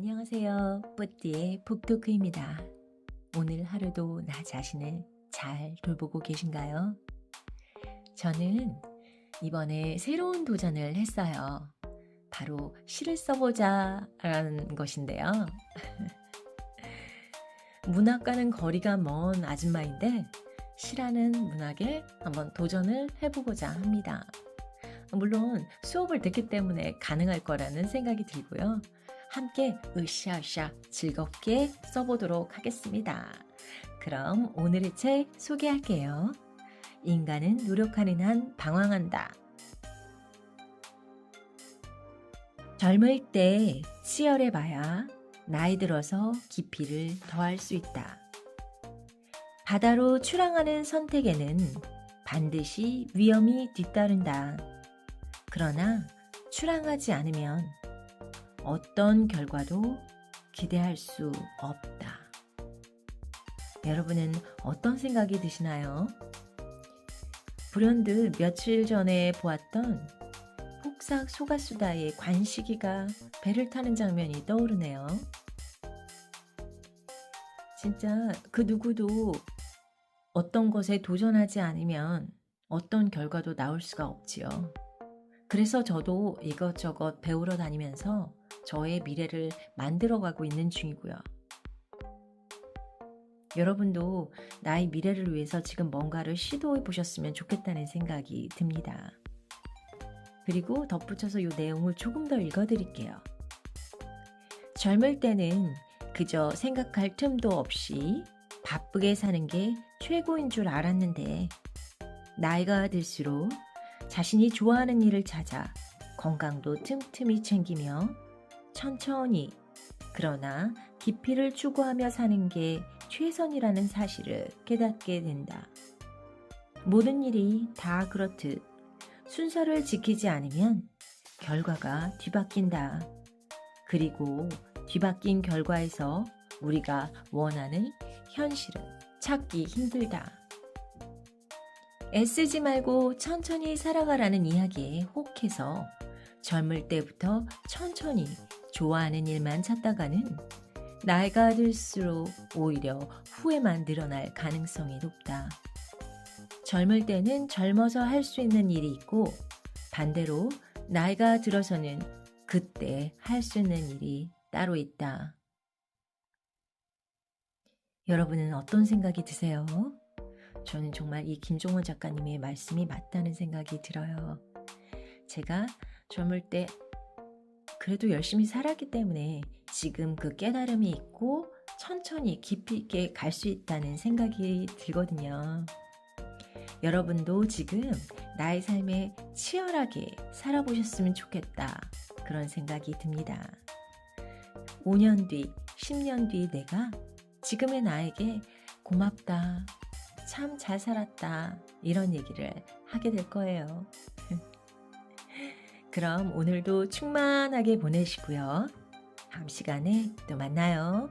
안녕하세요. 뿌띠의 북토크입니다. 오늘 하루도 나 자신을 잘 돌보고 계신가요? 저는 이번에 새로운 도전을 했어요. 바로 시를 써보자 라는 것인데요. 문학과는 거리가 먼 아줌마인데 시라는 문학에 한번 도전을 해보고자 합니다. 물론 수업을 듣기 때문에 가능할 거라는 생각이 들고요. 함께 으쌰으쌰 즐겁게 써보도록 하겠습니다. 그럼 오늘의 책 소개할게요. 인간은 노력하는 한 방황한다. 젊을 때 치열해봐야 나이 들어서 깊이를 더할 수 있다. 바다로 출항하는 선택에는 반드시 위험이 뒤따른다. 그러나 출항하지 않으면 어떤 결과도 기대할 수 없다. 여러분은 어떤 생각이 드시나요? 불현듯 며칠 전에 보았던 폭삭 소가수다의 관식이가 배를 타는 장면이 떠오르네요. 진짜 그 누구도 어떤 것에 도전하지 않으면 어떤 결과도 나올 수가 없지요. 그래서 저도 이것저것 배우러 다니면서 저의 미래를 만들어가고 있는 중이고요. 여러분도 나의 미래를 위해서 지금 뭔가를 시도해 보셨으면 좋겠다는 생각이 듭니다. 그리고 덧붙여서 이 내용을 조금 더 읽어 드릴게요. 젊을 때는 그저 생각할 틈도 없이 바쁘게 사는 게 최고인 줄 알았는데, 나이가 들수록 자신이 좋아하는 일을 찾아 건강도 틈틈이 챙기며 천천히 그러나 깊이를 추구하며 사는 게 최선이라는 사실을 깨닫게 된다. 모든 일이 다 그렇듯 순서를 지키지 않으면 결과가 뒤바뀐다. 그리고 뒤바뀐 결과에서 우리가 원하는 현실은 찾기 힘들다. 애쓰지 말고 천천히 살아가라는 이야기에 혹해서 젊을 때부터 천천히 좋아하는 일만 찾다가는 나이가 들수록 오히려 후회만 늘어날 가능성이 높다. 젊을 때는 젊어서 할 수 있는 일이 있고 반대로 나이가 들어서는 그때 할 수 있는 일이 따로 있다. 여러분은 어떤 생각이 드세요? 저는 정말 이 김종원 작가님의 말씀이 맞다는 생각이 들어요. 제가 젊을 때 그래도 열심히 살았기 때문에 지금 그 깨달음이 있고 천천히 깊이 있게 갈 수 있다는 생각이 들거든요. 여러분도 지금 나의 삶에 치열하게 살아보셨으면 좋겠다. 그런 생각이 듭니다. 5년 뒤, 10년 뒤 내가 지금의 나에게 고맙다. 참 잘 살았다. 이런 얘기를 하게 될 거예요. 그럼 오늘도 충만하게 보내시고요. 다음 시간에 또 만나요.